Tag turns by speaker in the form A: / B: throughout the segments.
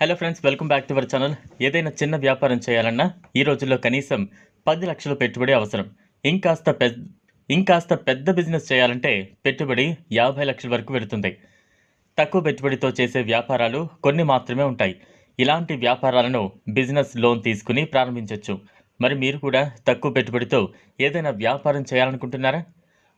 A: Hello friends welcome back to our channel ఏదైనా చిన్న వ్యాపారం చేయాలన్నా ఈ రోజుల్లో కనీసం పది లక్షల పెట్టుబడి అవసరం. ఇంకాస్త పెద్ద ఇంకాస్త పెద్ద బిజినెస్ చేయాలంటే పెట్టుబడి యాభై లక్షల వరకు పెడుతుంది తక్కువ పెట్టుబడితో చేసే వ్యాపారాలు కొన్ని మాత్రమే ఉంటాయి. ఇలాంటి వ్యాపారాలను బిజినెస్ లోన్ తీసుకుని ప్రారంభించవచ్చు మరి మీరు కూడా తక్కువ పెట్టుబడితో ఏదైనా వ్యాపారం చేయాలనుకుంటున్నారా?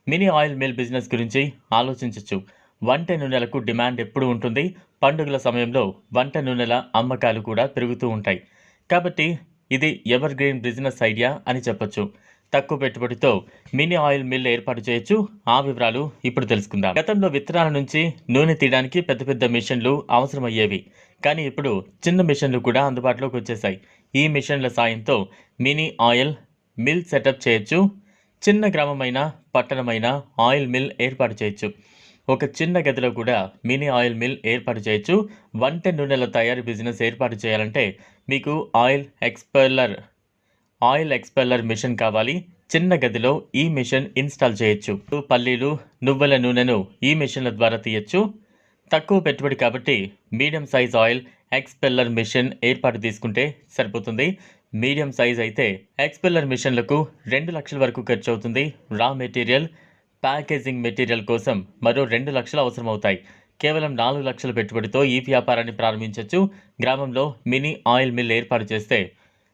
A: మినీ ఆయిల్ మిల్ బిజినెస్ గురించి ఆలోచించవచ్చు వంట నూనెలకు డిమాండ్ ఎప్పుడు ఉంటుంది. పండుగల సమయంలో వంట నూనెల అమ్మకాలు కూడా పెరుగుతూ ఉంటాయి. కాబట్టి ఇది ఎవర్ గ్రీన్ బిజినెస్ ఐడియా అని చెప్పొచ్చు. తక్కువ పెట్టుబడితో మినీ ఆయిల్ మిల్ ఏర్పాటు చేయొచ్చు. ఆ వివరాలు ఇప్పుడు తెలుసుకుందాం. గతంలో విత్తనాల నుంచి నూనె తీయడానికి పెద్ద పెద్ద మిషన్లు అవసరమయ్యేవి. కానీ ఇప్పుడు చిన్న మిషన్లు కూడా అందుబాటులోకి వచ్చేసాయి ఈ మిషన్ల సాయంతో మినీ ఆయిల్ మిల్ సెటప్ చేయొచ్చు. చిన్న గ్రామమైన పట్టణమైన ఆయిల్ మిల్ ఏర్పాటు చేయొచ్చు. ఒక చిన్న గదిలో కూడా మినీ ఆయిల్ మిల్ ఏర్పాటు చేయొచ్చు. వంట నూనెల తయారీ బిజినెస్ ఏర్పాటు చేయాలంటే మీకు oil expeller oil expeller machine కావాలి. చిన్న గదిలో ఈ మిషన్ ఇన్స్టాల్ చేయొచ్చు. పల్లీలు నువ్వుల నూనెను ఈ మిషన్ల ద్వారా తీయచ్చు. తక్కువ పెట్టుబడి కాబట్టి medium size oil expeller machine ఏర్పాటు తీసుకుంటే సరిపోతుంది. మీడియం సైజ్ అయితే ఎక్స్పెల్లర్ మిషన్లకు రెండు లక్షల వరకు ఖర్చు అవుతుంది. రా మెటీరియల్ ప్యాకేజింగ్ మెటీరియల్ కోసం మరో రెండు లక్షలు అవసరమవుతాయి. కేవలం నాలుగు లక్షల పెట్టుబడితో ఈ వ్యాపారాన్ని ప్రారంభించవచ్చు గ్రామంలో మినీ ఆయిల్ మిల్ ఏర్పాటు చేస్తే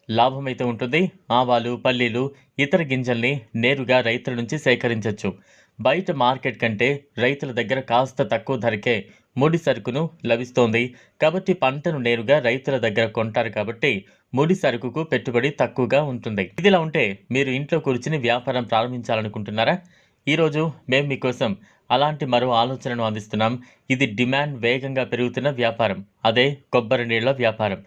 A: లాభమైతే ఉంటుంది. ఆవాలు పల్లీలు ఇతర గింజల్ని నేరుగా రైతుల నుంచి సేకరించవచ్చు బయట మార్కెట్ కంటే రైతుల దగ్గర కాస్త తక్కువ ధరకే ముడి సరుకును లభిస్తోంది. కాబట్టి పంటను నేరుగా రైతుల దగ్గర కొంటారు కాబట్టి ముడి సరుకుకు పెట్టుబడి తక్కువగా ఉంటుంది. ఇదిలా ఉంటే మీరు ఇంట్లో కూర్చుని వ్యాపారం ప్రారంభించాలనుకుంటున్నారా? ఈరోజు మేము మీకోసం అలాంటి మరో ఆలోచనను అందిస్తున్నాం. ఇది డిమాండ్ వేగంగా పెరుగుతున్న వ్యాపారం. అదే కొబ్బరి నీళ్ళ వ్యాపారం.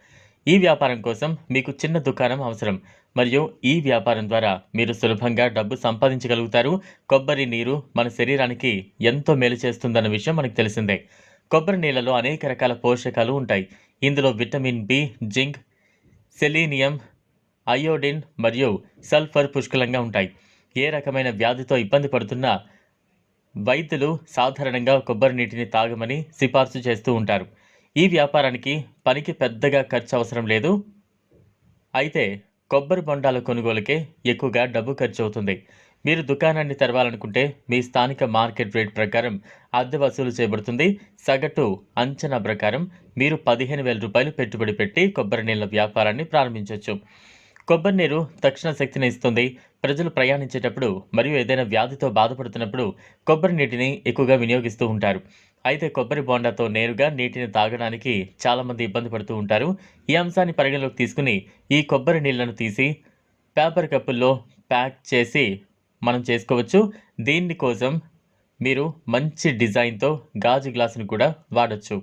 A: ఈ వ్యాపారం కోసం మీకు చిన్న దుకాణం అవసరం. మరియు ఈ వ్యాపారం ద్వారా మీరు సులభంగా డబ్బు సంపాదించగలుగుతారు. కొబ్బరి నీరు మన శరీరానికి ఎంతో మేలు చేస్తుందన్న విషయం మనకు తెలిసిందే. కొబ్బరి నీళ్ళలో అనేక రకాల పోషకాలు ఉంటాయి. ఇందులో vitamin B zinc selenium iodine మరియు సల్ఫర్ పుష్కలంగా ఉంటాయి. ఏ రకమైన వ్యాధితో ఇబ్బంది పడుతున్నా వైద్యులు సాధారణంగా కొబ్బరి నీటిని తాగమని సిఫార్సు చేస్తూ ఉంటారు. ఈ వ్యాపారానికి పనికి పెద్దగా ఖర్చు అవసరం లేదు. అయితే కొబ్బరి బొండాల కొనుగోలుకే ఎక్కువగా డబ్బు ఖర్చు అవుతుంది. మీరు దుకాణాన్ని తెరవాలనుకుంటే మీ స్థానిక మార్కెట్ రేట్ ప్రకారం అద్దె వసూలు చేయబడుతుంది. సగటు అంచనా ప్రకారం మీరు పదిహేను వేల రూపాయలు పెట్టుబడి పెట్టి కొబ్బరి నీళ్ళ వ్యాపారాన్ని ప్రారంభించవచ్చు కొబ్బరి నీరు తక్షణ శక్తిని ఇస్తుంది. ప్రజలు ప్రయాణించేటప్పుడు మరియు ఏదైనా వ్యాధితో బాధపడుతున్నప్పుడు కొబ్బరి నీటిని ఎక్కువగా వినియోగిస్తూ ఉంటారు. అయితే కొబ్బరి బోండాతో నేరుగా నీటిని తాగడానికి చాలామంది ఇబ్బంది పడుతూ ఉంటారు. ఈ అంశాన్ని పరిగణలోకి తీసుకుని ఈ కొబ్బరి నీళ్ళను తీసి పేపర్ కప్పుల్లో ప్యాక్ చేసి మనం చేసుకోవచ్చు. దీని కోసం మీరు మంచి డిజైన్తో గాజు గ్లాసును కూడా వాడచ్చు.